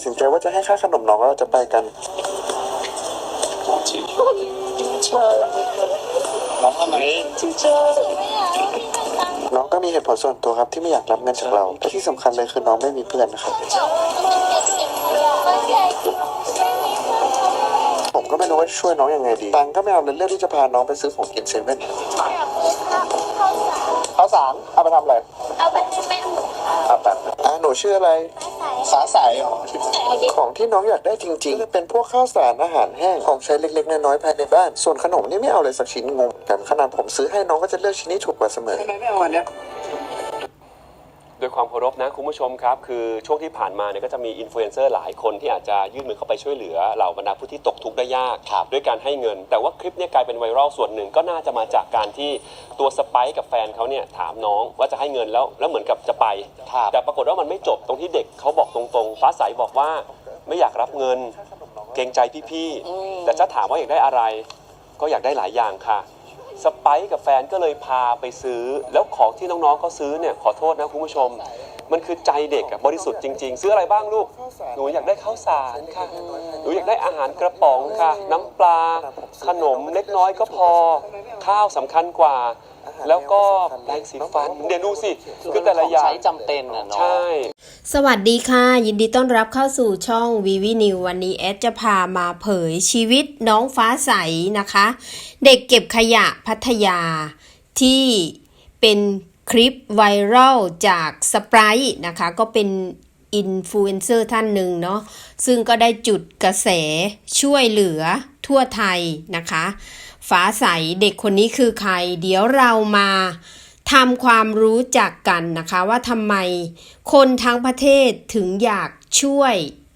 ดสินใจว่าจะให้ค่าขนมน้องแล้วเราจะไปกัน น้องทำไมน้องก็มีเหตุผลส่วนตัวครับที่ไม่อยากรับเงินจากเราและที่สำคัญเลยคือน้องไม่มีเพื่อนนะครับ ผมก็ไม่รู้ว่าจะช่วยน้องยังไงดีตังค์ก็ไม่เอาเลยเลือกที่จะพาน้องไปซื้อของกินเซเว่นข้าวสารเอาไปทำอะไร เอาไปให้แม่หนูเอาแบบอะหนูชื่ออะไร ฟ้าใสเหรอของที่น้องอยากได้จริงๆจะเป็นพวกข้าวสารอาหารแห้ง ของใช้เล็กๆ น้อยๆภายในบ้าน ส่วนขนมนี่ไม่เอาเลยสักชิ้นงงแต่ขนาดผมซื้อให้น้องก็จะเลือกชิ้นที่ถูกกว่าเสมอทำไมไม่เอาอันเนี้ย ด้วยความเคารพนะคุณผู้ชมครับ คือช่วงที่ผ่านมาเนี่ยก็จะมีอินฟลูเอนเซอร์หลายคนที่อาจจะยื่นมือเข้าไปช่วยเหลือเหล่าบรรดาผู้ที่ตกทุกข์ได้ยากด้วยการให้เงิน แต่ว่าคลิปเนี้กลายเป็นไวรัลส่วนหนึ่งก็น่าจะมาจากการที่ตัวสไปซ์กับแฟนเขาเนี่ยถามน้องว่าจะให้เงินแล้วแล้วเหมือนกับจะไปแต่ปรากฏว่ามันไม่จบตรงที่เด็กเขาบอกตรงๆฟ้าใสบอกว่าไม่อยากรับเงิน เกรงใจพี่ๆแต่จะถามว่าอยากได้อะไร ก็อยากได้หลายอย่างค่ะ สไปซ์กับแฟนก็เลยพาไปซื้อ แล้วของที่น้องๆเขาซื้อเนี่ยขอโทษนะคุณผู้ชม มันคือใจเด็กอะบริสุทธิ์จริง ๆ ซื้ออะไรบ้างลูก หนูอยากได้ข้าวสารค่ะ หนูอยากได้อาหารกระป๋องค่ะ น้ำปลา ขนมเล็กน้อยก็พอ ข้าวสำคัญกว่า แล้วก็แปรงสีฟันเดี๋ยวดูสิ คือแต่ละอย่างใช้จำเป็นอะเนาะ ใช่ สวัสดีค่ะ ยินดีต้อนรับเข้าสู่ช่องวีวีนิววันนี้แอดจะพามาเผยชีวิตน้องฟ้าใสนะคะ เด็กเก็บขยะพัทยา ที่เป็นคลิปไวรัลจากสปรนะคะ ก็เป็นอินฟลูเอนเซอร์ท่านหนึ่งเนาะซึ่งก็ได้จุดกระแสช่วยเหลือทั่วไทยนะคะ ฟ้าใสเด็กคนนี้คือใคร เดี๋ยวเรามา ทำความรู้จักกันนะคะว่าทำไมคนทั้งประเทศถึงอยากช่วย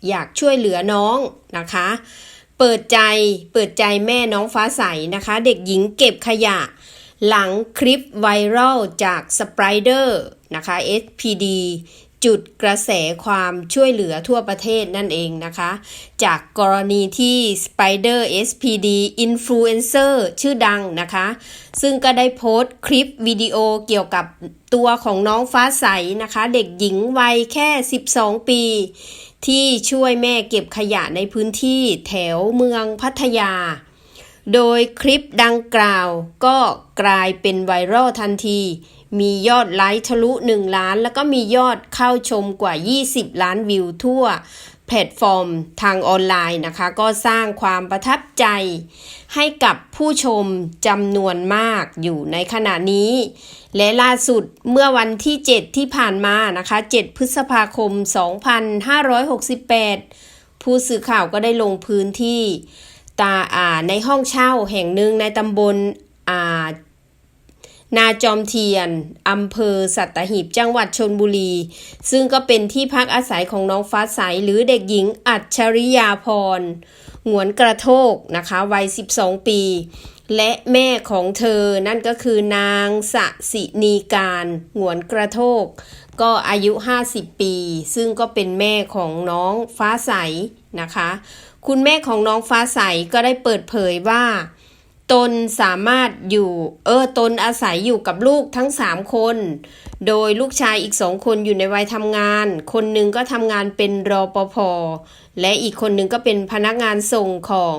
อยากช่วยเหลือน้องนะคะ เปิดใจเปิดใจแม่น้องฟ้าใสนะคะ เด็กหญิงเก็บขยะ หลังคลิปไวรัลจากสไปเดอร์นะคะ SPD จุดกระแสความช่วยเหลือทั่วประเทศนั่นเองนะคะ จากกรณีที่ Spider SPD Influencer ชื่อดังนะคะ ซึ่งก็ได้โพสต์คลิปวิดีโอเกี่ยวกับตัวของน้องฟ้าใสนะคะ เด็กหญิงวัยแค่ 12 ปี ที่ช่วยแม่เก็บขยะในพื้นที่แถวเมืองพัทยา โดยคลิปดังกล่าวก็กลายเป็นไวรัลทันที มียอดไลค์ทะลุ 1 ล้าน แล้วก็มียอดเข้าชมกว่า 20 ล้านวิวทั่วแพลตฟอร์มทางออนไลน์นะคะ ก็สร้างความประทับใจให้กับผู้ชมจำนวนมากอยู่ในขณะนี้ และล่าสุดเมื่อวันที่ 7 ที่ผ่านมานะคะ 7 พฤษภาคม 2568 ผู้สื่อข่าวก็ได้ลงพื้นที่ตาอ่าในห้องเช่าแห่งหนึ่งในตำบลอ่า นาจอมเทียน อำเภอสัตหีบ จังหวัดชนบุรี ซึ่งก็เป็นที่พักอาศัยของน้องฟ้าใสหรือเด็กหญิงอัจฉริยาพร หงวนกระโทกนะคะ วัย 12 ปี และแม่ของเธอนั่นก็คือนางสสินีการหงวนกระโทก ก็อายุ 50 ปี ซึ่งก็เป็นแม่ของน้องฟ้าใสนะคะ คุณแม่ของน้องฟ้าใสก็ได้เปิดเผยว่า ตนสามารถอยู่เออตนอาศัยอยู่กับลูกทั้งสามคน โดยลูกชายอีกสองคนอยู่ในวัยทำงาน คนหนึ่งก็ทำงานเป็นรอปภและอีกคนหนึ่งก็เป็นพนักงานส่งของ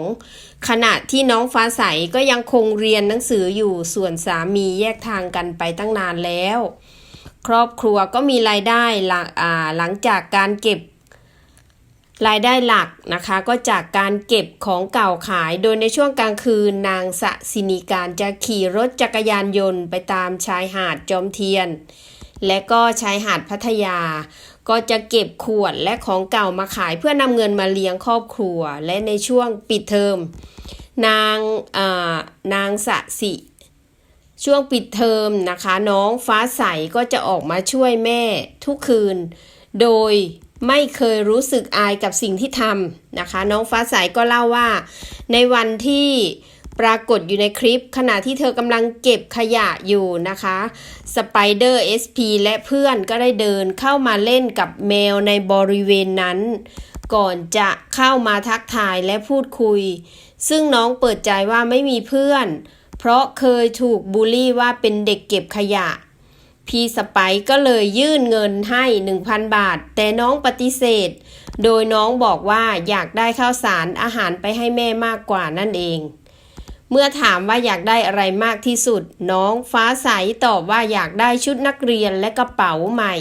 ขณะที่น้องฟ้าใสก็ยังคงเรียนหนังสืออยู่ส่วนสามีแยกทางกันไปตั้งนานแล้ว ครอบครัวก็มีรายได้หลังหลังจากการเก็บ รายได้หลักนะคะก็จากการเก็บของเก่าขาย โดยในช่วงกลางคืนนางสะสินีการจะขี่รถจักรยานยนต์ไปตามชายหาดจอมเทียน และก็ชายหาดพัทยา ก็จะเก็บขวดและของเก่ามาขายเพื่อนำเงินมาเลี้ยงครอบครัว และในช่วงปิดเทอมนางอ่านางสะสิช่วงปิดเทอมนะคะ น้องฟ้าใสก็จะออกมาช่วยแม่ทุกคืน โดย ไม่เคยรู้สึกอายกับสิ่งที่ทำนะคะ น้องฟ้าใสก็เล่าว่า ในวันที่ปรากฏอยู่ในคลิป ขณะที่เธอกำลังเก็บขยะอยู่นะคะสไปเดอร์ SP และเพื่อนก็ได้เดินเข้ามาเล่นกับแมวในบริเวณนั้น ก่อนจะเข้ามาทักทายและพูดคุย ซึ่งน้องเปิดใจว่าไม่มีเพื่อน เพราะเคยถูกบูลลี่ว่าเป็นเด็กเก็บขยะ พี่สไปก็เลยยื่นเงินให้ 1,000 บาท แต่น้องปฏิเสธ โดยน้องบอกว่าอยากได้ข้าวสารอาหารไปให้แม่มากกว่านั่นเอง เมื่อถามว่าอยากได้อะไรมากที่สุด น้องฟ้าใสตอบว่าอยากได้ชุดนักเรียนและกระเป๋าใหม่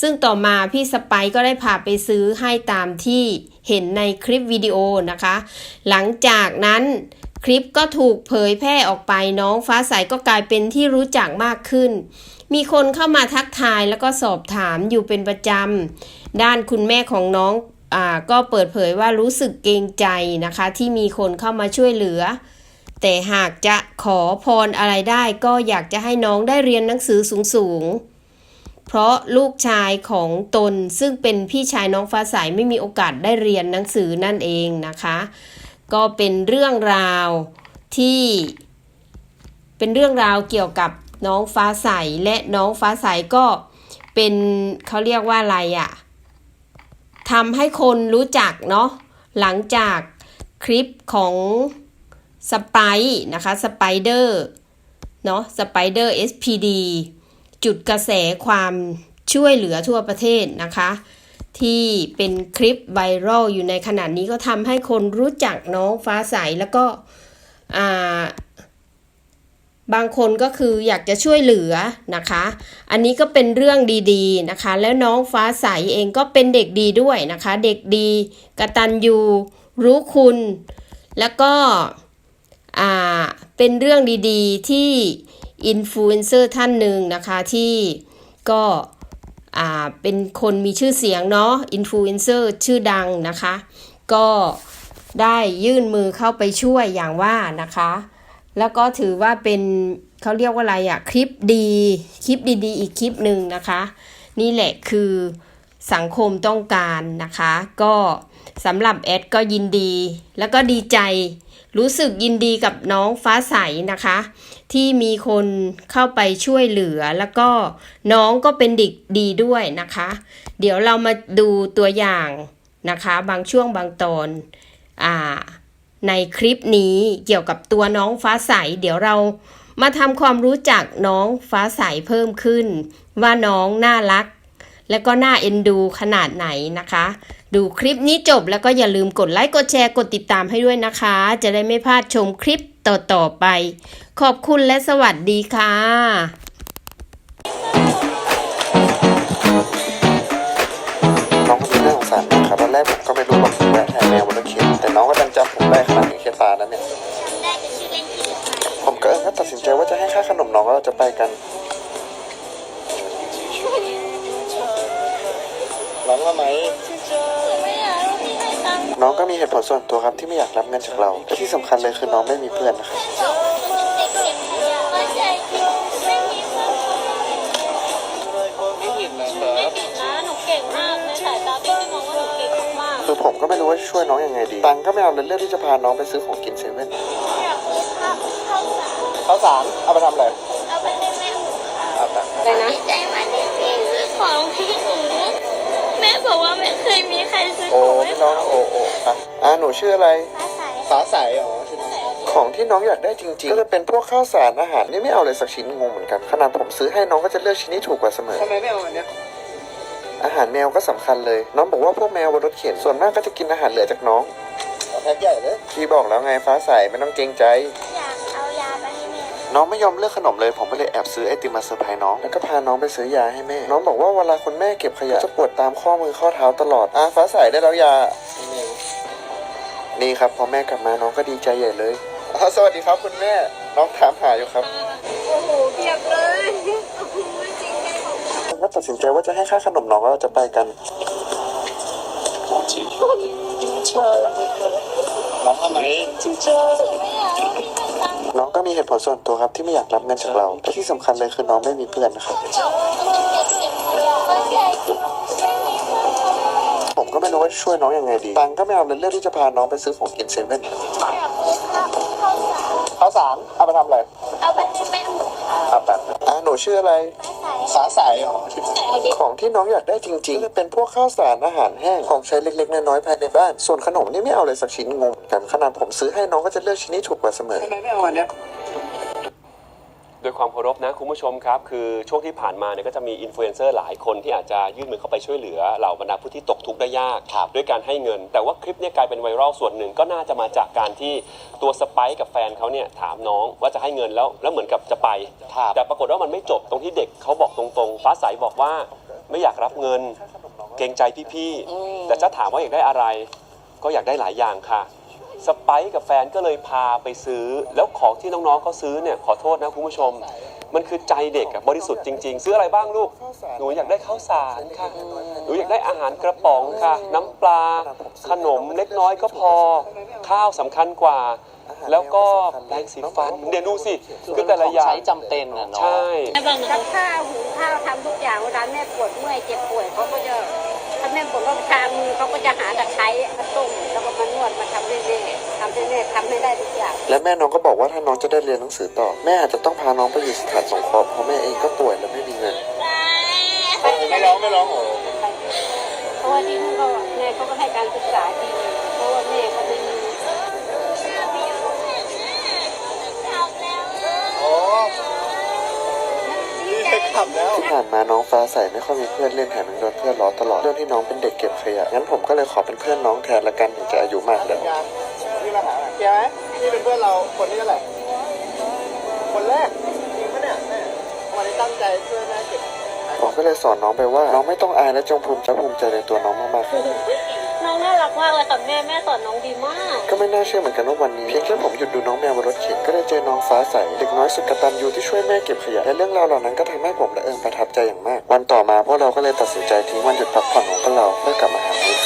ซึ่งต่อมาพี่สไปก็ได้พาไปซื้อให้ตามที่เห็นในคลิปวิดีโอนะคะ หลังจากนั้นคลิปก็ถูกเผยแพร่ออกไปน้องฟ้าใสก็กลายเป็นที่รู้จักมากขึ้น มีคนเข้ามาทักทายแล้วก็สอบถามอยู่เป็นประจำ ด้านคุณแม่ของน้องอก็เปิดเผยว่ารู้สึกเกรงใจนะคะ ที่มีคนเข้ามาช่วยเหลือ แต่หากจะขอพรอะไรได้ก็อยากจะให้น้องได้เรียนหนังสือสูงๆเพราะลูกชายของตนซึ่งเป็นพี่ชายน้องฟ้าใสไม่มีโอกาสได้เรียนหนังสือนั่นเองนะคะ ก็เป็นเรื่องราวที่เป็นเรื่องราวเกี่ยวกับ น้องฟ้าใสและน้องฟ้าใสก็เป็นเขาเรียกว่าอะไรอะทำให้คนรู้จักเนาะหลังจากคลิปของสไปนะคะสไปเดอร์เนาะสไปเดอร์ SPD จุดกระแสความช่วยเหลือทั่วประเทศนะคะ ที่เป็นคลิปไวรัลอยู่ในขณะนี้ก็ทำให้คนรู้จักน้องฟ้าใสแล้วก็อ่า บางคนก็คืออยากจะช่วยเหลือนะคะ อันนี้ก็เป็นเรื่องดีๆนะคะ แล้วน้องฟ้าใสเองก็เป็นเด็กดีด้วยนะคะ เด็กดีกระตัญญูรู้คุณ แล้วก็อ่าเป็นเรื่องดีๆที่อินฟลูเอนเซอร์ท่านหนึ่งนะคะที่ก็อ่าเป็นคนมีชื่อเสียงเนาะอินฟลูเอนเซอร์ชื่อดังนะคะ ก็ได้ยื่นมือเข้าไปช่วยอย่างว่านะคะ แล้วก็ถือว่าเป็นเขาเรียกว่าอะไรอะคลิปดีคลิปดีๆ อีกคลิปหนึ่งนะคะ นี่แหละคือสังคมต้องการนะคะ ก็สำหรับแอดก็ยินดี แล้วก็ดีใจรู้สึกยินดีกับน้องฟ้าใสนะคะ ที่มีคนเข้าไปช่วยเหลือแล้วก็น้องก็เป็นเด็กดีด้วยนะคะ เดี๋ยวเรามาดูตัวอย่างนะคะ บางช่วงบางตอนอ่า ในคลิปนี้เกี่ยวกับตัวน้องฟ้าใส เดี๋ยวเรามาทำความรู้จักน้องฟ้าใสเพิ่มขึ้น ว่าน้องน่ารัก และก็น่าเอ็นดูขนาดไหนนะคะ ดูคลิปนี้จบแล้วก็อย่าลืมกดไลค์กดแชร์กดติดตามให้ด้วยนะคะ จะได้ไม่พลาดชมคลิปต่อๆไป ขอบคุณและสวัสดีค่ะ กรับเงินจากเราและที่สำคัญเลยคือน้องไม่มีเพื่อนนะครับบอกว่าเด็กเก็บขยะเข้าใจผิดไม่มีเพื่อนเขาไม่ไม่ผิดนะครัไม่บผิดนะหนูเก่งมากในสายตาพี่พี่มองว่าหนูเก่งมากคือผมก็ไม่รู้ว่าจะช่วยน้องยังไงดี ตังค์ก็ไม่เอาเลยเลือกที่จะพาน้องไปซื้อของกินเซเว่นๆอยากซื้อข้าวข้าวสารข้าวสารเอาไปทำอะไรเอาไปให้แม่เอาไปอะไรนะดีใจมากที่พี่ซื้อของให้หนูแม่บอกว่าไม่เคยมีใครซื้อโอ้ของให้พี่หน้นูองโอ้โอ้ครับอ่าหนูชื่ออะไร ฟ้าใสฟ้าใสอ๋อชื่อน้องของที่น้องอยากได้จริงๆ ก็จะเป็นพวกข้าวสารอาหารนี่ไม่เอาเลยสักชิ้นงงเหมือนกัน ขนาดผมซื้อให้น้องก็จะเลือกชิ้นที่ถูกกว่าเสมอ ทำไมไม่เอาอันเนี้ยอาหารแมวก็สำคัญเลย น้องบอกว่าพวกแมวบนรถเข็นส่วนมากก็จะกินอาหารเหลือจากน้องเอาแพ็คใหญ่เลย พี่บอกแล้วไงฟ้าใสไม่ต้องเกรงใจ อยากเอายาไปให้แม่น้องไม่ยอมเลือกขนมเลย ผมก็เลยแอบซื้อไอติมมาเซอร์ไพรส์น้อง แล้วก็พาน้องไปซื้อยาให้แม่ น้องบอกว่าเวลาคุณแม่เก็บขยะจะปวดตามข้อมือข้อเท้าตลอดอะฟ้าใสได้แล้วยา นี่นี่ครับพอแม่กลับมาน้องก็ดีใจใหญ่เลยอ้าวสวัสดีครับคุณแม่น้องถามหาอยู่ครับโอ้โหเพียบเลยโอ้โหจริงไงก็ตัดสินใจว่าจะให้ค่าขนมน้องแล้วเราจะไปกันร้องว่าไหมไม่อยากให้พี่ให้ตังค์น้องก็มีเหตุผลส่วนตัวครับที่ไม่อยากรับเงินจากเราและที่สำคัญเลยคือน้องไม่มีเพื่อนนะครับ ผมก็ไม่รู้ว่าจะช่วยน้องยังไงดีตังค์ก็ไม่เอาเลยเลือกที่จะพาน้องไปซื้อของกินเซเว่นอยากซื้อข้าวข้าวสารข้าวสารเอาไปทำอะไรเอาไปให้แม่อะแบบอะหนูชื่ออะไรฟ้าใสฟ้าใสอ๋อชื่อน้องของที่น้องอยากได้จริงๆก็จะเป็นพวกข้าวสารอาหารแห้งของใช้เล็กๆน้อยๆภายในบ้าน ส่วนขนมนี่ไม่เอาเลยสักชิ้นงงกันขนาดผมซื้อให้น้องก็จะเลือกชิ้นที่ถูกกว่าเสมอทำไมไม่เอาอันเนี้ย ด้วยความเคารพนะคุณผู้ชมครับ คือช่วงที่ผ่านมาเนี่ยก็จะมีอินฟลูเอนเซอร์หลายคนที่อาจจะยื่นมือเข้าไปช่วยเหลือเหล่าบรรดาผู้ที่ตกทุกข์ได้ยาก ด้วยการให้เงิน แต่ว่าคลิปเนี้กลายเป็นไวรัลส่วนหนึ่งก็น่าจะมาจากการที่ตัวสไปซ์กับแฟนเขาเนี่ยถามน้องว่าจะให้เงินแล้วแล้วเหมือนกับจะไป แต่ปรากฏว่ามันไม่จบตรงที่เด็กเขาบอกตรงๆ ฟ้าใสบอกว่าไม่อยากรับเงิน เกรงใจพี่ๆแต่ถ้าถามว่าอยากได้อะไร ก็อยากได้หลายอย่างค่ะ สไปซ์กับแฟนก็เลยพาไปซื้อ แล้วของที่น้องๆเขาซื้อเนี่ยขอโทษนะคุณผู้ชม มันคือใจเด็กอะบริสุทธิ์จริง ๆ ซื้ออะไรบ้างลูก หนูอยากได้ข้าวสารค่ะหนูอยากได้อาหารกระป๋องค่ะ น้ำปลา ขนมเล็กน้อยก็พอ ข้าวสำคัญกว่า แล้วก็แปรงสีฟันเดี๋ยวดูสิคือแต่ละอย่างใช้จำเป็นอะเนาะใช่กับข้าวหุงข้าวทำทุกอย่างเวลาแม่ปวดเมื่อยเจ็บป่วยเขาก็จะถ้าแม่บ่นว่าชามือเขาก็จะหาตะไคร้ ม่ทำให้ได้ทุกอย่าง และแม่น้องก็บอกว่าถ้าน้องจะได้เรียนหนังสือต่อ แม่อาจจะต้องพาน้องไปอยู่สถานสงเคราะห์เพราะแม่เองก็ป่วยและไม่มีเงิน ไม่ร้องไม่ร้องโอ้เพราะว่าที่นู่นก็แม่เขาก็ให้การศึกษาดีเพราะว่าแม่เขาไม่มีโอ้นี่ขับแล้วที่ผ่านมาน้องฟ้าใสไม่ค่อยมีเพื่อนเล่นแถมยังโดนเพื่อนล้อตลอดเรื่องที่น้องเป็นเด็กเก็บขยะงั้นผมก็เลยขอเป็นเพื่อนน้องแทนละกันถึงจะอายุมากแล้วยางนี่มาหา เกียร์ไหมนี่เป็นเพื่อนเราคนนี้เท่าไหร่คนแรกจริงปะเนี่ยแม่วันนี้ตั้งใจช่วยแม่เก็บผมก็เลยสอนน้องไปว่า น้องไม่ต้องอายและจงภูมิใจภูมิใจในตัวน้องมากๆน้องน่ารักมากเลยค่ะแม่แม่สอนน้องดีมาก ก็ไม่น่าเชื่อเหมือนกันว่าวันนี้เพียงแค่ผมหยุดดูน้องแมวบนรถเข็นก็ได้เจอน้องฟ้าใสเด็กน้อยสุดกตัญญูที่ช่วยแม่เก็บขยะและเรื่องราวเหล่านั้นก็ทำให้ผมและเอิงประทับใจอย่างมาก วันต่อมาพวกเราก็เลยตัดสินใจทิ้งวันหยุดพักผ่อนของพวกเราเพื่อกลับมาหาน้องอีกครั้ง